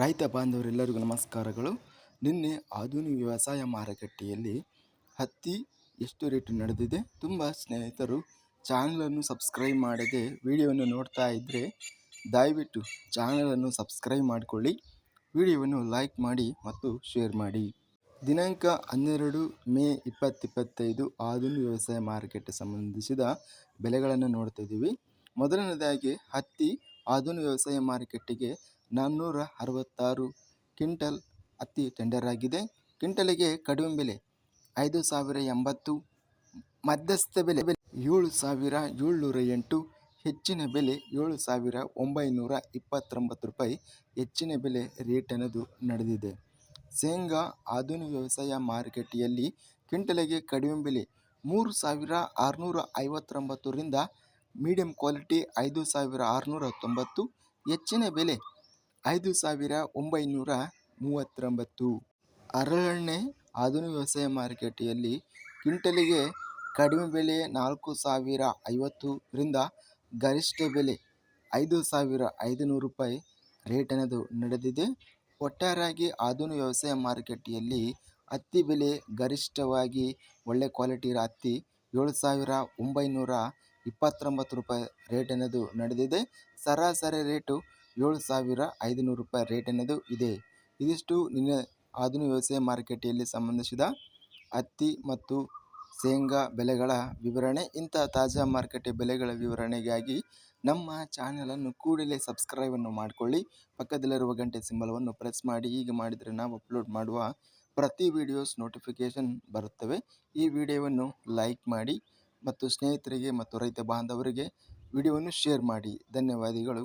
ರೈತ ಬಾಂಧವರೆಲ್ಲರಿಗೂ ನಮಸ್ಕಾರಗಳು. ನಿನ್ನೆ ಆಧುನಿಕ ವ್ಯವಸಾಯ ಮಾರುಕಟ್ಟೆಯಲ್ಲಿ ಹತ್ತಿ ಎಷ್ಟು ರೇಟ್ ನಡೆದಿದೆ ತುಂಬ ಸ್ನೇಹಿತರು ಚಾನಲನ್ನು ಸಬ್ಸ್ಕ್ರೈಬ್ ಮಾಡದೆ ವಿಡಿಯೋವನ್ನು ನೋಡ್ತಾ ಇದ್ದರೆ ದಯವಿಟ್ಟು ಚಾನಲನ್ನು ಸಬ್ಸ್ಕ್ರೈಬ್ ಮಾಡಿಕೊಳ್ಳಿ. ವಿಡಿಯೋವನ್ನು ಲೈಕ್ ಮಾಡಿ ಮತ್ತು ಶೇರ್ ಮಾಡಿ. ದಿನಾಂಕ ಹನ್ನೆರಡು ಮೇ ಇಪ್ಪತ್ತಿಪ್ಪತ್ತೈದು ಆಧುನಿಕ ವ್ಯವಸಾಯ ಮಾರುಕಟ್ಟೆ ಸಂಬಂಧಿಸಿದ ಬೆಲೆಗಳನ್ನು ನೋಡ್ತಾ ಇದ್ದೀವಿ. ಮೊದಲನೇದಾಗಿ ಹತ್ತಿ ಆಧುನಿಕ ವ್ಯವಸಾಯ ಮಾರುಕಟ್ಟೆಗೆ ನಾನ್ನೂರ ಅರವತ್ತಾರು ಕ್ವಿಂಟಲ್ ಹತ್ತಿ ಟೆಂಡರ್ ಆಗಿದೆ. ಕ್ವಿಂಟಲಿಗೆ ಕಡಿಮೆ ಬೆಲೆ ಐದು ಸಾವಿರ ಎಂಬತ್ತು, ಮಧ್ಯಸ್ಥ ಬೆಲೆ ಬೆಲೆ ಏಳು ಸಾವಿರ ಏಳ್ನೂರ ಎಂಟು ಹೆಚ್ಚಿನ ಬೆಲೆ ಏಳು ಸಾವಿರ ಒಂಬೈನೂರ ಇಪ್ಪತ್ತೊಂಬತ್ತು ರೂಪಾಯಿ, ಹೆಚ್ಚಿನ ಬೆಲೆ ರೇಟ್ ಅನ್ನೋದು ನಡೆದಿದೆ. ಶೇಂಗಾ ಆಧುನಿಕ ವ್ಯವಸಾಯ ಮಾರುಕಟ್ಟೆಯಲ್ಲಿ ಕ್ವಿಂಟಲಿಗೆ ಕಡಿಮೆ ಬೆಲೆ ಮೂರು ಸಾವಿರ ಆರುನೂರ ಐವತ್ತೊಂಬತ್ತರಿಂದ ಮೀಡಿಯಂ ಕ್ವಾಲಿಟಿ ಐದು ಸಾವಿರ ಆರುನೂರ ತೊಂಬತ್ತು ಹೆಚ್ಚಿನ ಬೆಲೆ ಐದು ಸಾವಿರ ಒಂಬೈನೂರ ಮೂವತ್ತೊಂಬತ್ತು. ಹರಳೆಣ್ಣೆ ಆಧುನಿಕ ವ್ಯವಸಾಯ ಮಾರುಕಟ್ಟೆಯಲ್ಲಿ ಕ್ವಿಂಟಲಿಗೆ ಕಡಿಮೆ ಬೆಲೆ ನಾಲ್ಕು ಸಾವಿರ ಐವತ್ತರಿಂದ ಗರಿಷ್ಠ ಬೆಲೆ ಐದು ಸಾವಿರ ಐದುನೂರು ರೂಪಾಯಿ ರೇಟ್ ಅನ್ನೋದು ನಡೆದಿದೆ. ಒಟ್ಟಾರೆಯಾಗಿ ಆಧುನಿಕ ವ್ಯವಸಾಯ ಮಾರುಕಟ್ಟೆಯಲ್ಲಿ ಹತ್ತಿ ಬೆಲೆ ಗರಿಷ್ಠವಾಗಿ ಒಳ್ಳೆ ಕ್ವಾಲಿಟಿ ಇರೋ ಹತ್ತಿ ಏಳು ಸಾವಿರ ಒಂಬೈನೂರ ಇಪ್ಪತ್ತೊಂಬತ್ತು ರೂಪಾಯಿ ರೇಟ್ ಅನ್ನೋದು ನಡೆದಿದೆ. ಸರಾಸರಿ ರೇಟು ಏಳು ಸಾವಿರ ಐದುನೂರು ರೂಪಾಯಿ ರೇಟ್ ಅನ್ನೋದು ಇದೆ. ಇದಿಷ್ಟು ನಿನ್ನೆ ಆಧುನಿಕ ವ್ಯವಸಾಯ ಮಾರುಕಟ್ಟೆಯಲ್ಲಿ ಸಂಬಂಧಿಸಿದ ಹತ್ತಿ ಮತ್ತು ಶೇಂಗಾ ಬೆಲೆಗಳ ವಿವರಣೆ, ಇಂಥ ತಾಜಾ ಮಾರುಕಟ್ಟೆ ಬೆಲೆಗಳ ವಿವರಣೆಗಾಗಿ ನಮ್ಮ ಚಾನಲನ್ನು ಕೂಡಲೇ ಸಬ್ಸ್ಕ್ರೈಬನ್ನು ಮಾಡಿಕೊಳ್ಳಿ. ಪಕ್ಕದಲ್ಲಿರುವ ಗಂಟೆ ಸಿಂಬಲವನ್ನು ಪ್ರೆಸ್ ಮಾಡಿ. ಹೀಗೆ ಮಾಡಿದರೆ ನಾವು ಅಪ್ಲೋಡ್ ಮಾಡುವ ಪ್ರತಿ ವಿಡಿಯೋಸ್ ನೋಟಿಫಿಕೇಷನ್ ಬರುತ್ತವೆ. ಈ ವಿಡಿಯೋವನ್ನು ಲೈಕ್ ಮಾಡಿ ಮತ್ತು ಸ್ನೇಹಿತರಿಗೆ ಮತ್ತು ರೈತ ಬಾಂಧವರಿಗೆ ವಿಡಿಯೋವನ್ನು ಶೇರ್ ಮಾಡಿ. ಧನ್ಯವಾದಗಳು.